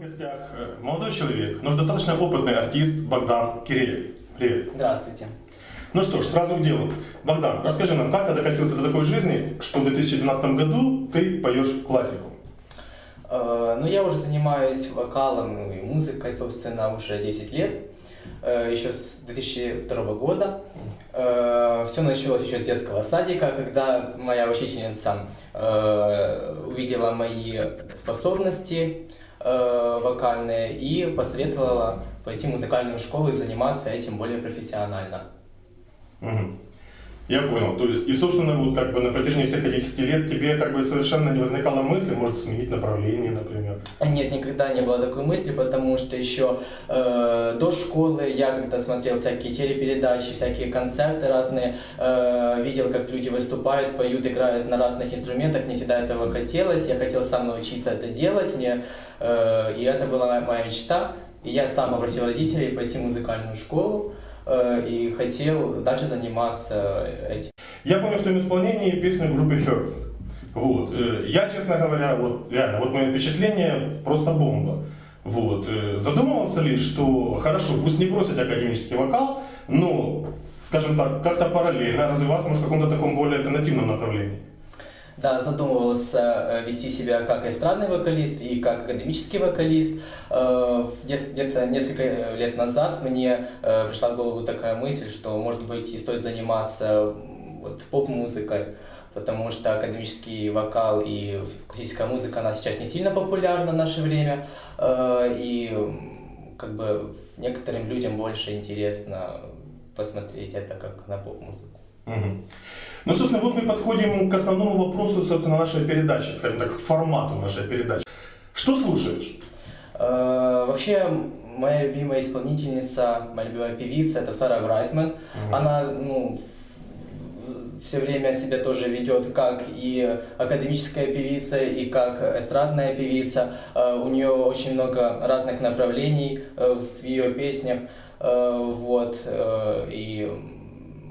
в гостях э, молодой человек, но достаточно опытный артист Богдан Киреев. Привет. Здравствуйте. Ну что ж, сразу к делу. Богдан, расскажи нам, как ты докатился до такой жизни, что в 2012 году ты поешь классику? Э, Ну, я уже занимаюсь вокалом и музыкой, собственно, уже 10 лет, э, еще с 2002 года. Все началось еще с детского садика, когда моя учительница увидела мои способности э, вокальные и посоветовала пойти в музыкальную школу и заниматься этим более профессионально. Мгм. Я понял. То есть, и, собственно, вот как бы на протяжении всех этих 10 лет тебе как бы совершенно не возникало мысли, может, сменить направление, например. Нет, никогда не было такой мысли, потому что еще э, до школы я когда смотрел всякие телепередачи, всякие концерты разные, э, видел, как люди выступают, поют, играют на разных инструментах, мне всегда этого хотелось, я хотел сам научиться это делать, мне, э, и это была моя- мечта, и я сам попросил родителей пойти в музыкальную школу, и хотел дальше заниматься этим. Я помню в твоем исполнении песню группы Hertz. Вот. Э, Я, честно говоря, вот реально, вот мое впечатление просто бомба. Вот. Э, Задумывался ли, что хорошо, пусть не бросить академический вокал, но, скажем так, как-то параллельно развиваться может, в каком-то таком более альтернативном направлении? Да, задумывался э, вести себя как эстрадный вокалист и как академический вокалист. Э, Где-то несколько лет назад мне э, пришла в голову такая мысль, что, может быть, и стоит заниматься вот, поп-музыкой, потому что академический вокал и классическая музыка, она сейчас не сильно популярна в наше время, э, и как бы некоторым людям больше интересно посмотреть это как на поп-музыку. Ну, собственно, вот мы подходим к основному вопросу, собственно, нашей передачи, скажем так, к формату нашей передачи. Что слушаешь? Э, Вообще, моя любимая исполнительница, моя любимая певица это Сара Брайтман. Она, ну, все время себя тоже ведет как и академическая певица, и как эстрадная певица. Э, У нее очень много разных направлений э, в ее песнях. Вот. И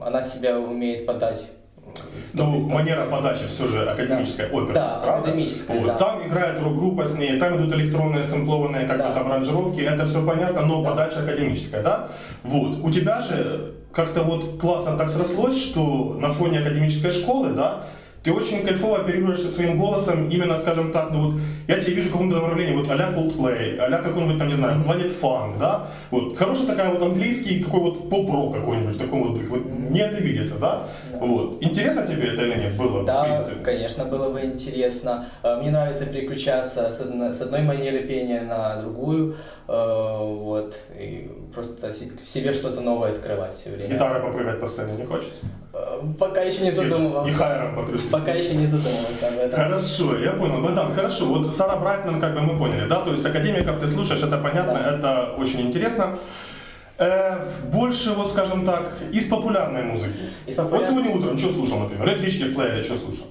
она себя умеет подать. Ну, манера подачи все же академическая опера, Да, правда? академическая, Вот. да. Там играет рок-группа с ней, там идут электронные сэмплованные как бы Да. там аранжировки, это все понятно, но Да. подача академическая, да? Вот. У тебя же как-то вот классно так срослось, что на фоне академической школы, да, ты очень кайфово оперируешь своим голосом, именно, скажем так, ну вот, я тебя вижу в каком-то направлении, вот а-ля Coldplay, а-ля какой-нибудь там, не знаю. Planet Funk, да, вот, хорошая такая вот английский, какой вот поп-рок какой-нибудь в таком вот духе, вот, мне это видится, да, Да. вот, интересно тебе это или нет было, в Да, принципе? конечно, было бы интересно. Э, Мне нравится переключаться с одной, манеры пения на другую, вот, и просто в себе что-то новое открывать все С время. гитарой попрыгать по сцене не хочется? Э, Пока еще не И задумывался. хайром потрясти. Пока еще не задумывался об этом. Хорошо, я понял. Богдан, хорошо. Вот Сара Брайтман, как бы мы поняли, да? То есть академиков ты слушаешь, это понятно, Да. это очень интересно. Э, больше, вот скажем так, из популярной музыки. Из Вот популярной- сегодня утром что слушал, например? Red Witch в плеере что слушал?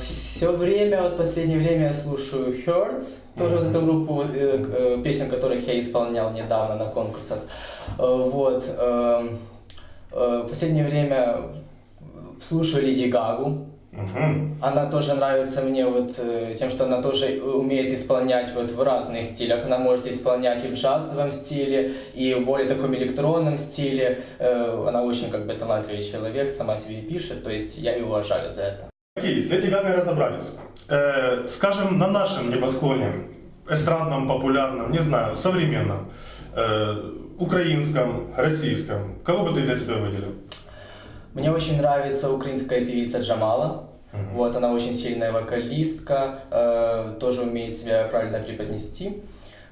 Все время, вот последнее время я слушаю Hertz, тоже вот эту группу, э, э, песен которых я исполнял недавно на конкурсах. Э, Вот. эм, последнее время слушаю Леди Гагу. Она тоже нравится мне вот тем, что она тоже умеет исполнять вот в разных стилях. Она может исполнять и в джазовом стиле, и в более таком электронном стиле. Она очень как бы талантливый человек, сама себе пишет, то есть я ее уважаю за это. Окей, с Леди Гагой разобрались. Э, скажем, на нашем небосклоне, эстрадном, популярном, не знаю, современном, э, украинском, российском, кого бы ты для себя выделил? Мне очень нравится украинская певица Джамала. Мгм. Вот, она очень сильная вокалистка, э, тоже умеет себя правильно преподнести.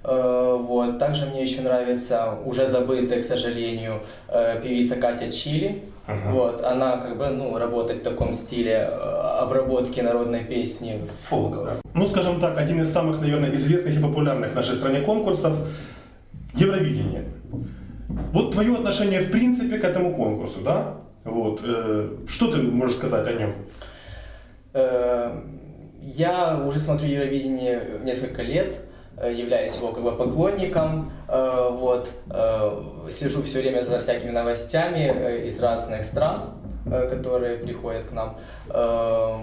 Э, вот. Также мне еще нравится уже забытая, к сожалению, э, певица Катя Чили. Мгм. Вот, она как бы ну, работает в таком стиле э, обработки народной песни. Фолк, да. Ну, скажем так, один из самых, наверное, известных и популярных в нашей стране конкурсов – Евровидение. Вот твое отношение, в принципе, к этому конкурсу, да? Вот. э, что ты можешь сказать о нем? Э, Я уже смотрю Евровидение несколько лет, э, являюсь его как бы поклонником, вот, э, слежу все время за всякими новостями э, из разных стран, э, которые приходят к нам. Э,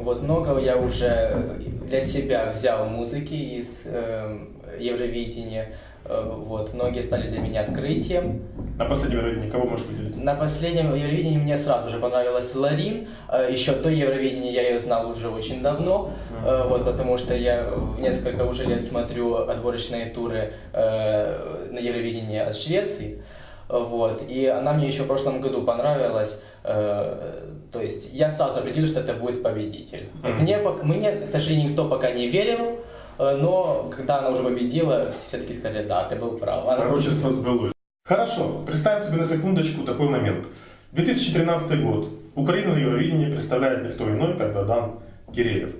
Вот много я уже для себя взял музыки из э, Евровидения. Э, Вот, многие стали для меня открытием. На последнем Евровидении кого можешь выделить? На последнем Евровидении мне сразу же понравилась Ларин. Э, Еще до Евровидения я ее знал уже очень давно, э, вот, потому что я несколько уже лет смотрю отборочные туры на Евровидении от Швеции. Вот, и она мне еще в прошлом году понравилась. То есть я сразу определил, что это будет победитель. Мгм. Мне, мне, к сожалению, никто пока не верил, но когда она уже победила, все-таки сказали, да, ты был прав. Она- Пророчество сбылось. Хорошо, представим себе на секундочку такой момент. 2013 год. Украину на Евровидении представляет никто иной, как Богдан Киреев.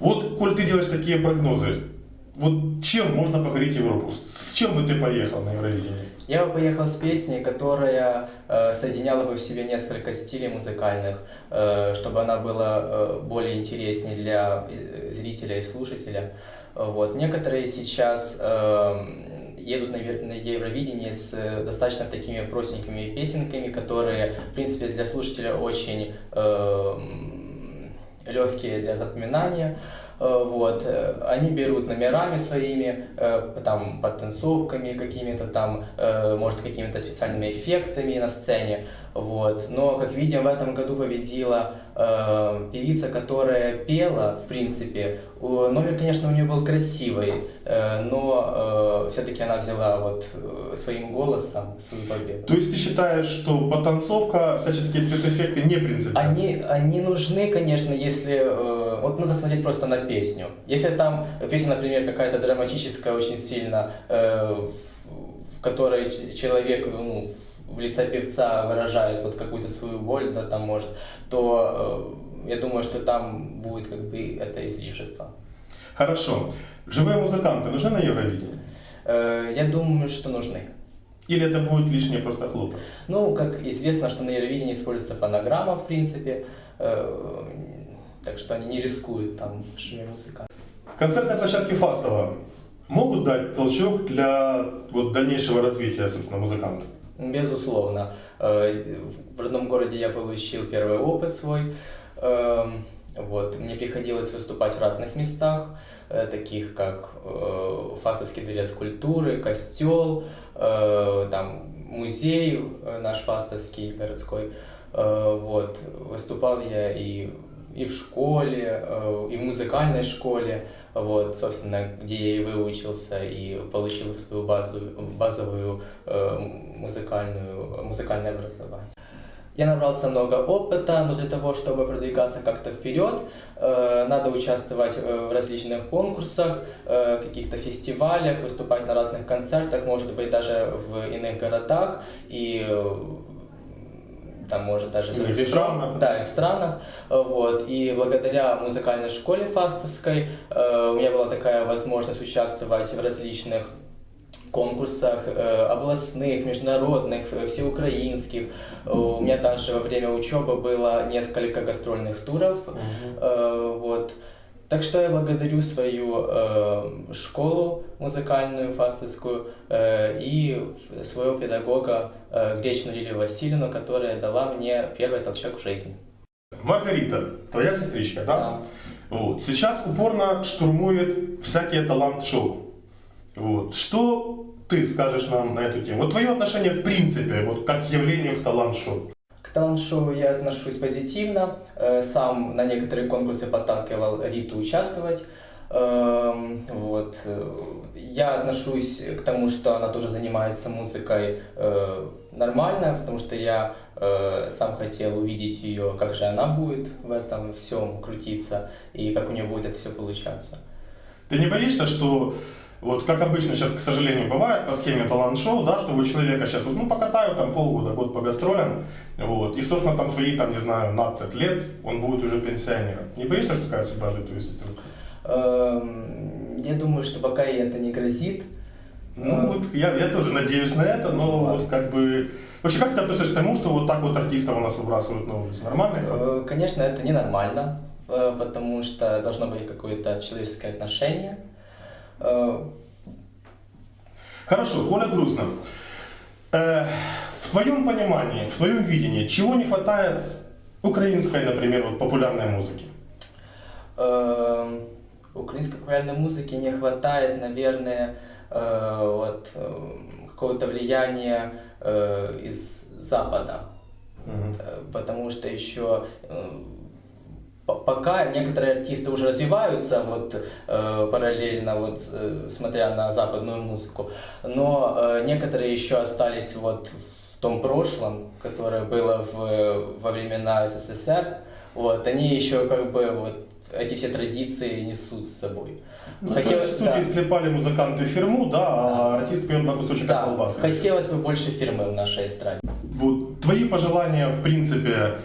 Вот, коль ты делаешь такие прогнозы, вот чем можно покорить Европу? С чем бы ты поехал на Евровидение? Я бы поехал с песней, которая э, соединяла бы в себе несколько стилей музыкальных, э, чтобы она была э, более интереснее для э, зрителя и слушателя. Э, Вот. Некоторые сейчас э, едут на, на Евровидение с э, достаточно такими простенькими песенками, которые, в принципе, для слушателя очень легкие для запоминания. Э, Вот. э, Они берут номерами своими, э, там, подтанцовками какими-то там, э, может, какими-то специальными эффектами на сцене. Вот. Но, как видим, в этом году победила э, певица, которая пела, в принципе. Номер, конечно, у нее был красивый, э, но все-таки она взяла вот э, своим голосом свою победу. То есть ты считаешь, что потанцовка, всяческие спецэффекты не принципиальны? Они, они нужны, конечно, если... э, вот надо смотреть просто на песню. Если там песня, например, какая-то драматическая очень сильно, э, в, которой человек ну, в лице певца выражает вот какую-то свою боль, да, там может, то э, я думаю, что там будет как бы это излишество. Хорошо. Живые музыканты нужны на Евровидении? Э, я думаю, что нужны. Или это будет лишнее просто хлопот? Ну, как известно, что на Евровидении используется фонограмма, в принципе, э, так что они не рискуют там живыми музыкантами. Концертные площадки Фастова могут дать толчок для вот, дальнейшего развития, собственно, музыканта? Безусловно. Э, В родном городе я получил первый опыт свой. Эм, Вот. Мне приходилось выступать в разных местах, э, таких как э, Фастовский дворец культуры, костел, там, музей наш Фастовский городской. Вот. Выступал я и, и в школе, э, и в музыкальной школе, вот, собственно, где я и выучился, и получил свою базу, базовую э, музыкальную, музыкальное образование. Я набрался много опыта, но для того, чтобы продвигаться как-то вперед, э, надо участвовать в различных конкурсах, каких-то фестивалях, выступать на разных концертах, может быть, даже в иных городах и там, может, даже за рубежом. странах. Да, и в странах. Э, Вот. И благодаря музыкальной школе фастовской э, у меня была такая возможность участвовать в различных конкурсах э, областных, международных, всеукраинских. У меня даже во время учебы было несколько гастрольных туров. Э, Вот. Так что я благодарю свою э, школу музыкальную, фастовскую, э, и своего педагога э, Гречну Лилию Васильевну, которая дала мне первый толчок в жизни. Маргарита, твоя сестричка, да? Вот. Сейчас упорно штурмует всякие талант-шоу. Вот. Что ты скажешь нам на эту тему? Вот твое отношение в принципе, вот как к явлению к талант-шоу. К талант-шоу я отношусь позитивно. Э, Сам на некоторые конкурсы подталкивал Риту участвовать. Эм, Вот. э, Я отношусь к тому, что она тоже занимается музыкой э, нормально, потому что я сам хотел увидеть ее, как же она будет в этом всем крутиться и как у нее будет это все получаться. Ты не боишься, что вот как обычно сейчас, к сожалению, бывает по схеме талант-шоу, да, что у человека сейчас вот, ну, покатаю там полгода, год по гастролям, вот, и, собственно, там свои, там, не знаю, 15 лет, он будет уже пенсионером. Не боишься, что такая судьба ждет твою сестру? Эм, Я думаю, что пока ей это не грозит, Ну, А. вот я, я тоже надеюсь на это, но вот как бы... Вообще, как ты относишься к тому, что вот так вот артистов у нас выбрасывают на улицу? Нормально? Э, Конечно, это ненормально, э, потому что должно быть какое-то человеческое отношение. Э, Хорошо, Коля грустно. Э, в твоем понимании, в твоем видении, чего не хватает украинской, например, вот, популярной музыки? Э, Украинской популярной музыки не хватает, наверное, вот, какого-то влияния из Запада. Э, потому что еще пока некоторые артисты уже развиваются вот э, параллельно вот э, смотря на западную музыку, но э, некоторые еще остались вот в том прошлом, которое было в, во времена СССР, вот они еще как бы вот эти все традиции несут с собой. Ну, Хотелось- в студии да. склепали музыканты фирму, да, а Да. артист пьет два кусочка Да, колбаски. хотелось бы больше фирмы в нашей эстраде. Вот твои пожелания, в принципе,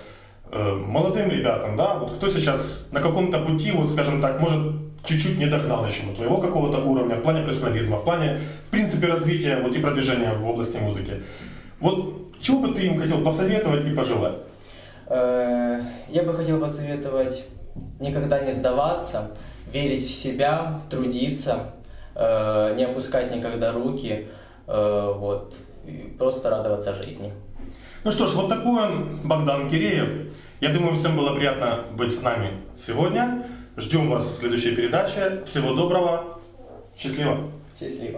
молодым ребятам, да, вот кто сейчас на каком-то пути, вот скажем так, может чуть-чуть не догнал еще вот твоего какого-то уровня в плане профессионализма, в плане, в принципе, развития вот и продвижения в области музыки. Вот чего бы ты им хотел посоветовать и пожелать? Э, Я бы хотел посоветовать никогда не сдаваться, верить в себя, трудиться, э, не опускать никогда руки, э, вот, просто радоваться жизни. Ну что ж, вот такой он, Богдан Киреев. Я думаю, всем было приятно быть с нами сегодня. Ждем вас в следующей передаче. Всего доброго. Счастливо. Счастливо.